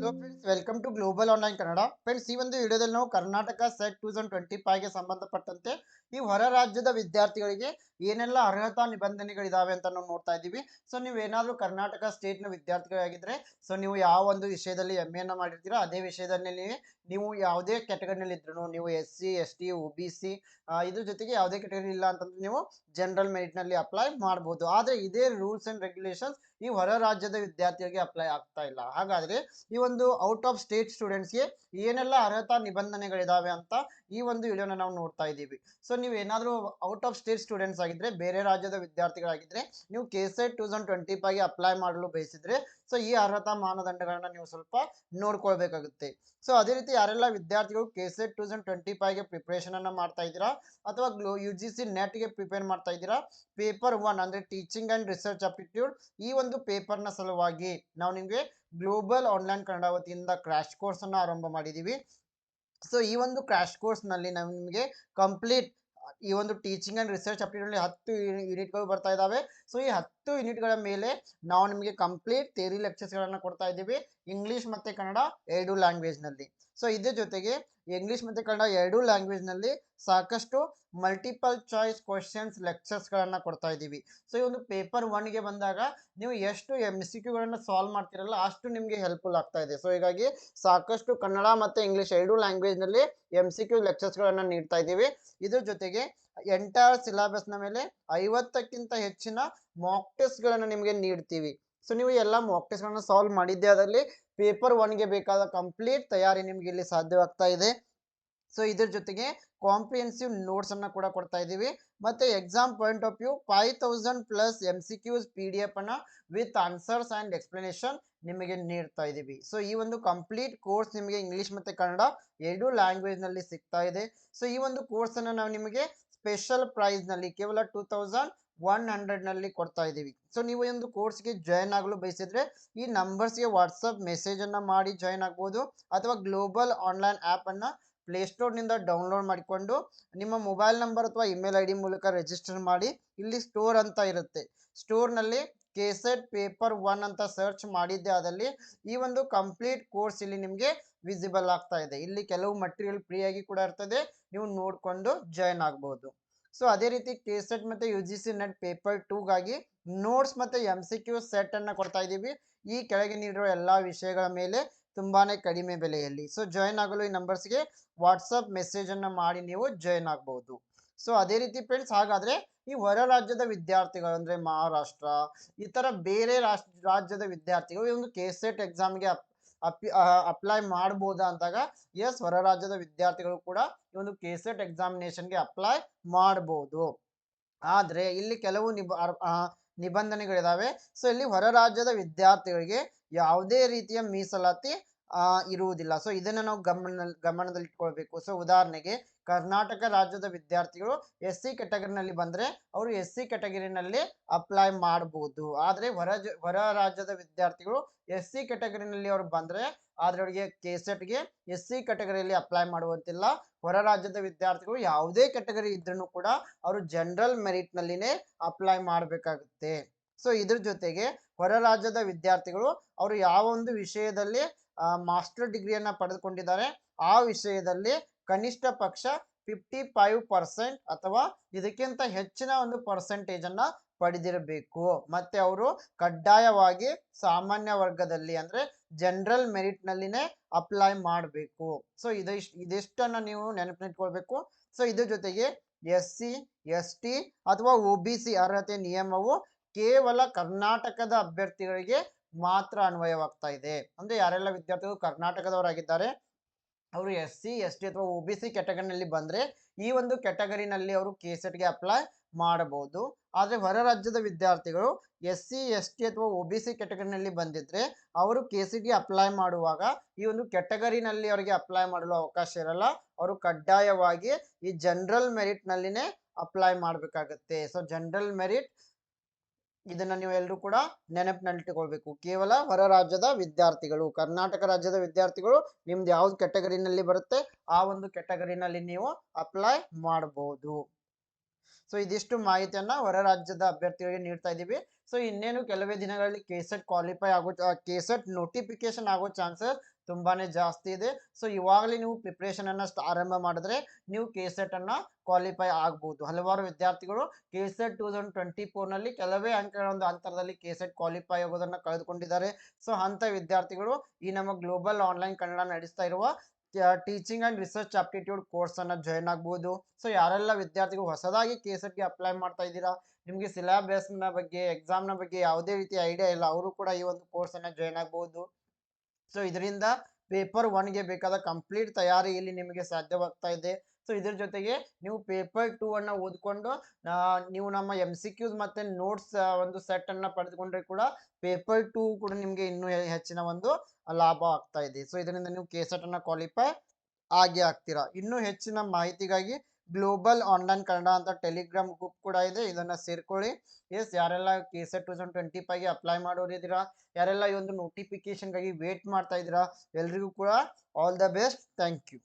Hello friends welcome to global online Kannada friends ಈ ಒಂದು ವಿಡಿಯೋದಲ್ಲಿ ನಾವು Karnataka SET two thousand twenty ಫೈವ್ಗೆ ಸಂಬಂಧಪಟ್ಟಂತೆ ಈ ಹೊರ ರಾಜ್ಯದ ವಿದ್ಯಾರ್ಥಿಗಳಿಗೆ ಏನೆಲ್ಲ ಅರ್ಹತಾ ನಿಬಂಧನೆಗಳಿದಾವೆ ಅಂತ ನಾವು ನೋಡ್ತಾ ಇದ್ದೀವಿ. ಸೊ ನೀವು ಏನಾದರೂ ಕರ್ನಾಟಕ ಸ್ಟೇಟ್ನ ವಿದ್ಯಾರ್ಥಿಗಳಾಗಿದ್ದರೆ ಸೊ ನೀವು ಯಾವ ಒಂದು ವಿಷಯದಲ್ಲಿ ಎಂ ಎನ ಮಾಡಿರ್ತೀರೋ, ಅದೇ ವಿಷಯದಲ್ಲಿ ನೀವು ಯಾವುದೇ ಕ್ಯಾಟಗರಿನಲ್ಲಿ ಇದ್ರು ನೀವು S C S T O B C ಇದ್ರ ಜೊತೆಗೆ ಯಾವುದೇ ಕ್ಯಾಟಗರಿ ಇಲ್ಲ ಅಂತಂದ್ರೆ ನೀವು ಜನರಲ್ ಮೆರಿಟ್ನಲ್ಲಿ ಅಪ್ಲೈ ಮಾಡ್ಬೋದು. ಆದರೆ ಇದೇ ರೂಲ್ಸ್ ಆ್ಯಂಡ್ ರೆಗ್ಯುಲೇಷನ್ಸ್ ಈ ಹೊರ ರಾಜ್ಯದ ವಿದ್ಯಾರ್ಥಿಗಳಿಗೆ ಅಪ್ಲೈ ಆಗ್ತಾ ಇಲ್ಲ. ಹಾಗಾದರೆ ಈ ಒಂದು ಔಟ್ ಆಫ್ ಸ್ಟೇಟ್ ಸ್ಟೂಡೆಂಟ್ಸ್ಗೆ ಏನೆಲ್ಲ ಅರ್ಹತಾ ನಿಬಂಧನೆಗಳಿದಾವೆ ಅಂತ ಈ ಒಂದು ವಿಡಿಯೋನ ನಾವು ನೋಡ್ತಾ ಇದ್ದೀವಿ. ಸೊ ನೀವು ಏನಾದರೂ ಔಟ್ ಆಫ್ ಸ್ಟೇಟ್ ಸ್ಟೂಡೆಂಟ್ಸ್ ಆಗಿದ್ರೆ, ಬೇರೆ ರಾಜ್ಯದ ವಿದ್ಯಾರ್ಥಿಗಳಾಗಿದ್ದರೆ ನೀವು K SET two thousand twenty ಫೈವ್ಗೆ apply ಮಾಡಲು ಬಯಸಿದ್ರೆ ಸೊ ಈ ಅರ್ಹತಾ ಮಾನದಂಡಗಳನ್ನ ನೀವು ಸ್ವಲ್ಪ ನೋಡ್ಕೊಳ್ಬೇಕಾಗುತ್ತೆ. ಸೊ ಅದೇ ರೀತಿ ಯಾರೆಲ್ಲ ವಿದ್ಯಾರ್ಥಿಗಳು K SET two thousand twenty ಫೈವ್ಗೆ ಅನ್ನ ಮಾಡ್ತಾ ಇದ್ದೀರಾ? ಅಥವಾ ಯು ಜಿ ಸಿ ನೆಟ್ಗೆ ಪ್ರಿಪೇರ್ ಮಾಡ್ತಾ ಇದ್ದೀರಾ? ಪೇಪರ್ ಒನ್ ಅಂದ್ರೆ ಟೀಚಿಂಗ್ ಅಂಡ್ ರಿಸರ್ಚ್ ಅಪ್ಟಿಟ್ಯೂಡ್ ಈ ಒಂದು ಪೇಪರ್ನ ಸಲುವಾಗಿ ನಾವು ನಿಮಗೆ ಗ್ಲೋಬಲ್ ಆನ್ಲೈನ್ ಕನ್ನಡ ವತಿಯಿಂದ ಕ್ರ್ಯಾಶ್ ಕೋರ್ಸನ್ನು ಆರಂಭ ಮಾಡಿದ್ದೀವಿ. ಸೊ ಈ ಒಂದು ಕ್ರ್ಯಾಶ್ ಕೋರ್ಸ್ನಲ್ಲಿ ನಾವು ನಿಮಗೆ ಕಂಪ್ಲೀಟ್ ಈ ಒಂದು ಟೀಚಿಂಗ್ ಆ್ಯಂಡ್ ರಿಸರ್ಚ್ ಅಪ್ಟಿಟ್ಯೂಡ್ಲಿ ಹತ್ತು ಯೂನಿಟ್ಗಳು ಬರ್ತಾ ಇದ್ದಾವೆ ಸೊ ಈ ಹತ್ತು ಯೂನಿಟ್ಗಳ ಮೇಲೆ ನಾವು ನಿಮಗೆ ಕಂಪ್ಲೀಟ್ ಥೇರಿ ಲೆಕ್ಚರ್ಸ್ಗಳನ್ನು ಕೊಡ್ತಾ ಇದ್ದೀವಿ. ಇಂಗ್ಲೀಷ್ ಮತ್ತು ಕನ್ನಡ ಎರಡು ಲ್ಯಾಂಗ್ವೇಜ್ನಲ್ಲಿ ಸೊ ಇದ್ರ ಜೊತೆಗೆ ಇಂಗ್ಲೀಷ್ ಮತ್ತು ಕನ್ನಡ ಎರಡೂ ಲ್ಯಾಂಗ್ವೇಜ್ನಲ್ಲಿ ಸಾಕಷ್ಟು ಮಲ್ಟಿಪಲ್ ಚಾಯ್ಸ್ ಕ್ವಶನ್ಸ್ ಲೆಕ್ಚರ್ಸ್ಗಳನ್ನು ಕೊಡ್ತಾ ಇದ್ದೀವಿ. ಸೊ ಈ ಒಂದು ಪೇಪರ್ ಒನ್ಗೆ ಬಂದಾಗ ನೀವು ಎಷ್ಟು ಎಂ ಸಿ ಕ್ಯೂಗಳನ್ನು ಸಾಲ್ವ್ ಮಾಡ್ತಿರಲ್ಲ ಅಷ್ಟು ನಿಮಗೆ ಹೆಲ್ಪ್ಫುಲ್ ಆಗ್ತಾ ಇದೆ. ಸೊ ಹೀಗಾಗಿ ಸಾಕಷ್ಟು ಕನ್ನಡ ಮತ್ತು ಇಂಗ್ಲೀಷ್ ಎರಡೂ ಲ್ಯಾಂಗ್ವೇಜ್ನಲ್ಲಿ ಎಂ ಸಿ ಕ್ಯೂ ಲೆಕ್ಚರ್ಸ್ಗಳನ್ನು ನೀಡ್ತಾ ಇದ್ದೀವಿ. ಇದ್ರ ಜೊತೆಗೆ ಎಂಟೈರ್ ಸಿಲೆಬಸ್ನ ಮೇಲೆ ಐವತ್ತಕ್ಕಿಂತ ಹೆಚ್ಚಿನ ಮಾಕ್ ಟೆಸ್ಟ್ಗಳನ್ನು ನಿಮಗೆ ನೀಡ್ತೀವಿ. ಸೊ ನೀವು ಎಲ್ಲ ಮಾಕ್ ಸಾಲ್ವ್ ಮಾಡಿದ್ದೆ ಅದರಲ್ಲಿ ಪೇಪರ್ ಒನ್ಗೆ ಬೇಕಾದ ಕಂಪ್ಲೀಟ್ ತಯಾರಿ ನಿಮಗೆ ಇಲ್ಲಿ ಸಾಧ್ಯವಾಗ್ತಾ ಇದೆ. ಸೊ ಇದ್ರ ಜೊತೆಗೆ ಕಾಂಪ್ರಿಹೆನ್ಸಿವ್ ನೋಟ್ಸನ್ನು ಕೂಡ ಕೊಡ್ತಾ ಇದ್ದೀವಿ. ಮತ್ತೆ exam point of view five thousand plus M C Qs P D F ಅನ್ನ ವಿತ್ ಆನ್ಸರ್ಸ್ ಅಂಡ್ ಎಕ್ಸ್ಪ್ಲನೇಷನ್ ನಿಮಗೆ ನೀಡ್ತಾ ಇದ್ದೀವಿ. ಸೊ ಈ ಒಂದು ಕಂಪ್ಲೀಟ್ ಕೋರ್ಸ್ ನಿಮಗೆ ಇಂಗ್ಲಿಷ್ ಮತ್ತೆ ಕನ್ನಡ ಎರಡೂ ಲ್ಯಾಂಗ್ವೇಜ್ನಲ್ಲಿ ಸಿಗ್ತಾ ಇದೆ. ಸೊ ಈ ಒಂದು ಕೋರ್ಸನ್ನು ನಾವು ನಿಮಗೆ ಸ್ಪೆಷಲ್ ಪ್ರೈಸ್ನಲ್ಲಿ ಕೇವಲ ಟೂ ತೌಸಂಡ್ ಒನ್ ಹಂಡ್ರೆಡ್ನಲ್ಲಿ ಕೊಡ್ತಾ ಇದ್ದೀವಿ ಸೊ ನೀವು ಒಂದು ಕೋರ್ಸ್ಗೆ ಜಾಯ್ನ್ ಆಗಲು ಬಯಸಿದ್ರೆ ಈ ನಂಬರ್ಸ್ಗೆ ವಾಟ್ಸಪ್ ಮೆಸೇಜನ್ನು ಮಾಡಿ ಜಾಯ್ನ್ ಆಗ್ಬೋದು ಅಥವಾ ಗ್ಲೋಬಲ್ ಆನ್ಲೈನ್ ಆ್ಯಪನ್ನು ಪ್ಲೇಸ್ಟೋರ್ನಿಂದ ಡೌನ್ಲೋಡ್ ಮಾಡಿಕೊಂಡು ನಿಮ್ಮ ಮೊಬೈಲ್ ನಂಬರ್ ಅಥವಾ ಇಮೇಲ್ ಐ ಡಿ ಮೂಲಕ ರಿಜಿಸ್ಟರ್ ಮಾಡಿ ಇಲ್ಲಿ ಸ್ಟೋರ್ ಅಂತ ಇರುತ್ತೆ. ಸ್ಟೋರ್ನಲ್ಲಿ ಕೆಸೆಟ್ ಪೇಪರ್ ಒನ್ ಅಂತ ಸರ್ಚ್ ಮಾಡಿದ್ದೆ ಆದಲ್ಲಿ ಈ ಒಂದು ಕಂಪ್ಲೀಟ್ ಕೋರ್ಸ್ ಇಲ್ಲಿ ನಿಮಗೆ ವಿಸಿಬಲ್ ಆಗ್ತಾ ಇದೆ. ಇಲ್ಲಿ ಕೆಲವು ಮಟೀರಿಯಲ್ ಫ್ರೀಯಾಗಿ ಕೂಡ ಇರ್ತದೆ. ನೀವು ನೋಡಿಕೊಂಡು ಜಾಯ್ನ್ ಆಗ್ಬೋದು. ಸೊ ಅದೇ ರೀತಿ ಕೆ ಸೆಟ್ ಮತ್ತು U G C net paper ಟೂಗಾಗಿ notes ಮತ್ತು ಎಂ ಸಿ ಕ್ಯೂ ಸೆಟ್ಟನ್ನು ಕೊಡ್ತಾ ಇದ್ದೀವಿ. ಈ ಕೆಳಗೆ ನೀಡಿರುವ ಎಲ್ಲ ವಿಷಯಗಳ ಮೇಲೆ ತುಂಬಾ ಕಡಿಮೆ ಬೆಲೆಯಲ್ಲಿ. ಸೊ ಜಾಯಿನ್ ಆಗಲು ಈ ನಂಬರ್ಸ್ಗೆ ವಾಟ್ಸಪ್ ಮೆಸೇಜನ್ನು ಮಾಡಿ ನೀವು ಜಾಯಿನ್ ಆಗ್ಬೋದು. ಸೊ ಅದೇ ರೀತಿ ಫ್ರೆಂಡ್ಸ್ ಹಾಗಾದರೆ ಈ ಹೊರ ರಾಜ್ಯದ ವಿದ್ಯಾರ್ಥಿಗಳು ಅಂದರೆ ಮಹಾರಾಷ್ಟ್ರ, ಈ ಥರ ಬೇರೆ ರಾಜ್ಯದ ವಿದ್ಯಾರ್ಥಿಗಳು ಈ ಒಂದು ಕೆ ಸೆಟ್ ಎಕ್ಸಾಮ್ಗೆ ಅಪ್ ಅಪ್ ಅಪ್ಲೈ ಮಾಡ್ಬೋದಾ ಅಂದಾಗ ಎಸ್ ಹೊರ ರಾಜ್ಯದ ವಿದ್ಯಾರ್ಥಿಗಳು ಕೂಡ ಈ ಒಂದು ಕೆ ಸೆಟ್ ಎಕ್ಸಾಮಿನೇಷನ್ಗೆ ಅಪ್ಲೈ ಮಾಡ್ಬೋದು. ಆದರೆ, ಇಲ್ಲಿ ಕೆಲವು ನಿಬ ನಿಬಂಧನೆಗಳಿದಾವೆ. ಸೊ ಇಲ್ಲಿ ಹೊರ ರಾಜ್ಯದ ವಿದ್ಯಾರ್ಥಿಗಳಿಗೆ ಯಾವುದೇ ರೀತಿಯ ಮೀಸಲಾತಿ ಇರುವುದಿಲ್ಲ. ಸೊ ಇದನ್ನ ನಾವು ಗಮನ ಗಮನದಲ್ಲಿ ಇಟ್ಕೊಳ್ಬೇಕು ಸೊ ಉದಾಹರಣೆಗೆ ಕರ್ನಾಟಕ ರಾಜ್ಯದ ವಿದ್ಯಾರ್ಥಿಗಳು ಎಸ್ ಸಿ ಕೆಟಗರಿನಲ್ಲಿ ಬಂದರೆ ಅವರು ಎಸ್ ಸಿ ಕೆಟಗರಿನಲ್ಲಿ ಅಪ್ಲೈ ಮಾಡಬಹುದು ಆದರೆ ಹೊರ ಹೊರ ರಾಜ್ಯದ ವಿದ್ಯಾರ್ಥಿಗಳು ಎಸ್ ಸಿ ಕೆಟಗರಿನಲ್ಲಿ ಅವರು ಬಂದರೆ ಆದರೆ ಅವರಿಗೆ ಕೆ ಸೆಟ್ಗೆ ಎಸ್ ಸಿ ಕೆಟಗರಿಯಲ್ಲಿ ಅಪ್ಲೈ ಮಾಡುವಂತಿಲ್ಲ. ಹೊರ ರಾಜ್ಯದ ವಿದ್ಯಾರ್ಥಿಗಳು ಯಾವುದೇ ಕೆಟಗರಿ ಇದ್ರೂ ಕೂಡ ಅವರು ಜನರಲ್ ಮೆರಿಟ್ನಲ್ಲಿನೇ ಅಪ್ಲೈ ಮಾಡಬೇಕಾಗುತ್ತೆ. ಸೊ ಇದ್ರ ಜೊತೆಗೆ ಹೊರ ರಾಜ್ಯದ ವಿದ್ಯಾರ್ಥಿಗಳು ಅವರು ಯಾವ ಒಂದು ವಿಷಯದಲ್ಲಿ ಮಾಸ್ಟರ್ ಡಿಗ್ರಿಯನ್ನು ಪಡೆದುಕೊಂಡಿದ್ದಾರೆ, ಆ ವಿಷಯದಲ್ಲಿ ಕನಿಷ್ಠ ಪಕ್ಷ ಫಿಫ್ಟಿ ಫೈವ್ ಪರ್ಸೆಂಟ್ ಅಥವಾ ಇದಕ್ಕಿಂತ ಹೆಚ್ಚಿನ ಒಂದು ಪರ್ಸೆಂಟೇಜ್ ಅನ್ನ ಪಡೆದಿರಬೇಕು. ಮತ್ತೆ ಅವರು ಕಡ್ಡಾಯವಾಗಿ ಸಾಮಾನ್ಯ ವರ್ಗದಲ್ಲಿ ಅಂದ್ರೆ ಜನರಲ್ ಮೆರಿಟ್ ನಲ್ಲಿನೇ ಅಪ್ಲೈ ಮಾಡಬೇಕು. ಸೊ ಇದಿಷ್ಟು, ಇದಿಷ್ಟನ್ನು ನೀವು ನೆನಪಿನಿಟ್ಕೊಳ್ಬೇಕು ಸೊ ಇದ್ರ ಜೊತೆಗೆ ಎಸ್ ಸಿ ಎಸ್ ಟಿ ಅಥವಾ ಒ ಬಿ ಸಿ ಅರ್ಹತೆ ನಿಯಮವು ಕೇವಲ ಕರ್ನಾಟಕದ ಅಭ್ಯರ್ಥಿಗಳಿಗೆ ಮಾತ್ರ ಅನ್ವಯವಾಗ್ತಾ ಇದೆ. ಅಂದ್ರೆ ಯಾರೆಲ್ಲ ವಿದ್ಯಾರ್ಥಿಗಳು ಕರ್ನಾಟಕದವರಾಗಿದ್ದಾರೆ ಅವರು ಎಸ್ ಸಿ, ಎಸ್ ಟಿ ಅಥವಾ ಒ ಬಿ ಸಿ ಕೆಟಗರಿನಲ್ಲಿ ಬಂದರೆ ಈ ಒಂದು ಕೆಟಗರಿನಲ್ಲಿ ಅವರು ಕೆ ಸೆಟ್ಗೆ ಅಪ್ಲೈ ಮಾಡಬಹುದು. ಆದರೆ ಹೊರ ರಾಜ್ಯದ ವಿದ್ಯಾರ್ಥಿಗಳು ಎಸ್ ಸಿ, ಎಸ್ ಟಿ ಅಥವಾ ಒ ಬಿ ಸಿ ಕೆಟಗರಿನಲ್ಲಿ ಬಂದಿದ್ದರೆ ಅವರು ಕೆ ಸಿ ಅಪ್ಲೈ ಮಾಡುವಾಗ ಈ ಒಂದು ಕೆಟಗರಿನಲ್ಲಿ ಅವರಿಗೆ ಅಪ್ಲೈ ಮಾಡಲು ಅವಕಾಶ ಇರಲ್ಲ. ಅವರು ಕಡ್ಡಾಯವಾಗಿ ಈ ಜನರಲ್ ಮೆರಿಟ್ನಲ್ಲಿನೇ ಅಪ್ಲೈ ಮಾಡಬೇಕಾಗತ್ತೆ. ಸೊ, ಜನರಲ್ ಮೆರಿಟ್ ಇದನ್ನ ನೀವು ಎಲ್ಲರೂ ಕೂಡ ನೆನಪಿನಲ್ಲಿಟ್ಟುಕೊಳ್ಬೇಕು. ಕೇವಲ ಹೊರ ರಾಜ್ಯದ ವಿದ್ಯಾರ್ಥಿಗಳು, ಕರ್ನಾಟಕ ರಾಜ್ಯದ ವಿದ್ಯಾರ್ಥಿಗಳು ನಿಮ್ದು ಯಾವ್ದು ಕೆಟಗರಿನಲ್ಲಿ ಬರುತ್ತೆ, ಆ ಒಂದು ಕೆಟಗರಿನಲ್ಲಿ ನೀವು ಅಪ್ಲೈ ಮಾಡಬಹುದು ಸೊ, ಇದಿಷ್ಟು ಮಾಹಿತಿಯನ್ನ ಹೊರ ರಾಜ್ಯದ ಅಭ್ಯರ್ಥಿಗಳಿಗೆ ನೀಡ್ತಾ ಇದ್ದೀವಿ. ಸೊ, ಇನ್ನೇನು ಕೆಲವೇ ದಿನಗಳಲ್ಲಿ ಕೆಸೆಟ್ ಕ್ವಾಲಿಫೈ ಆಗೋ ಕೆಸೆಟ್ ನೋಟಿಫಿಕೇಶನ್ ಆಗೋ ಚಾನ್ಸಸ್ ತುಂಬಾನೇ ಜಾಸ್ತಿ ಇದೆ. ಸೊ ಇವಾಗಲೇ ನೀವು ಪ್ರಿಪ್ರೇಷನ್ ಅನ್ನ ಸ್ಟ್- ಆರಂಭ ಮಾಡಿದ್ರೆ ನೀವು ಕೆಸೆಟ್ ಅನ್ನ ಕ್ವಾಲಿಫೈ ಆಗಬಹುದು ಹಲವಾರು ವಿದ್ಯಾರ್ಥಿಗಳು ಕೆಸೆಟ್ ಟೂ ತೌಸಂಡ್ ಟ್ವೆಂಟಿ ಫೋರ್ನಲ್ಲಿ ಕೆಲವೇ ಅಂಕಗಳ ಒಂದು ಅಂತರದಲ್ಲಿ ಕೆಸೆಟ್ ಕ್ವಾಲಿಫೈ ಆಗೋದನ್ನ ಕಳೆದುಕೊಂಡಿದ್ದಾರೆ. ಸೊ ಅಂತ ವಿದ್ಯಾರ್ಥಿಗಳು ಈ ನಮ್ಮ ಗ್ಲೋಬಲ್ ಆನ್ಲೈನ್ ಕನ್ನಡ ನಡೆಸ್ತಾ ಇರುವ teaching and research aptitude course ಅನ್ನ ಜಾಯ್ನ್ ಆಗ್ಬಹುದು ಸೊ ಯಾರೆಲ್ಲ ವಿದ್ಯಾರ್ಥಿಗಳು ಹೊಸದಾಗಿ KSET ಗೆ ಅಪ್ಲೈ ಮಾಡ್ತಾ ಇದ್ದೀರಾ, ನಿಮಗೆ ಸಿಲೆಬಸ್ನ ಬಗ್ಗೆ ಎಕ್ಸಾಮ್ನ ಬಗ್ಗೆ ಯಾವುದೇ ರೀತಿ ಐಡಿಯಾ ಇಲ್ಲ, ಅವರು ಕೂಡ ಈ ಒಂದು ಕೋರ್ಸ್ ಅನ್ನ ಜಾಯ್ನ್ ಆಗಬಹುದು ಸೊ ಇದರಿಂದ ಪೇಪರ್ಗೆ ಬೇಕಾದ ಕಂಪ್ಲೀಟ್ ತಯಾರಿ ಇಲ್ಲಿ ನಿಮಗೆ ಸಾಧ್ಯವಾಗ್ತಾ ಇದೆ. ಸೊ ಇದ್ರ ಜೊತೆಗೆ ನೀವು ಪೇಪರ್ ಟೂ ಅನ್ನ ಓದ್ಕೊಂಡು ನೀವು ನಮ್ಮ ಎಂ ಸಿ ಕ್ಯೂಸ್ ಮತ್ತೆ ನೋಟ್ಸ್ ಒಂದು ಸೆಟ್ ಅನ್ನ ಪಡೆದುಕೊಂಡ್ರೆ ಕೂಡ ಪೇಪರ್ ಟೂ ಕೂಡ ನಿಮಗೆ ಇನ್ನೂ ಹೆಚ್ಚಿನ ಒಂದು ಲಾಭ ಆಗ್ತಾ ಇದೆ. ಸೊ ಇದರಿಂದ ನೀವು ಕೆ ಸೆಟ್ ಅನ್ನ ಕ್ವಾಲಿಫೈ ಆಗಿ ಆಗ್ತೀರಾ. ಇನ್ನೂ ಹೆಚ್ಚಿನ ಮಾಹಿತಿಗಾಗಿ ಗ್ಲೋಬಲ್ ಆನ್ಲೈನ್ ಕನ್ನಡ ಅಂತ ಟೆಲಿಗ್ರಾಮ್ ಗ್ರೂಪ್ ಕೂಡ ಇದೆ. ಇದನ್ನ ಸೇರ್ಕೊಳ್ಳಿ. ಎಸ್ ಯಾರೆಲ್ಲ ಕೆಸೆಟ್ ಟೂ ತೌಸಂಡ್ ಟ್ವೆಂಟಿ ಫೈವ್ಗೆ ಅಪ್ಲೈ ಮಾಡೋರು ಇದ್ದೀರಾ, ಯಾರೆಲ್ಲ ಈ ಒಂದು ನೋಟಿಫಿಕೇಶನ್ಗಾಗಿ ವೇಟ್ ಮಾಡ್ತಾ ಇದ್ದೀರಾ, ಎಲ್ರಿಗೂ ಕೂಡ all the best thank you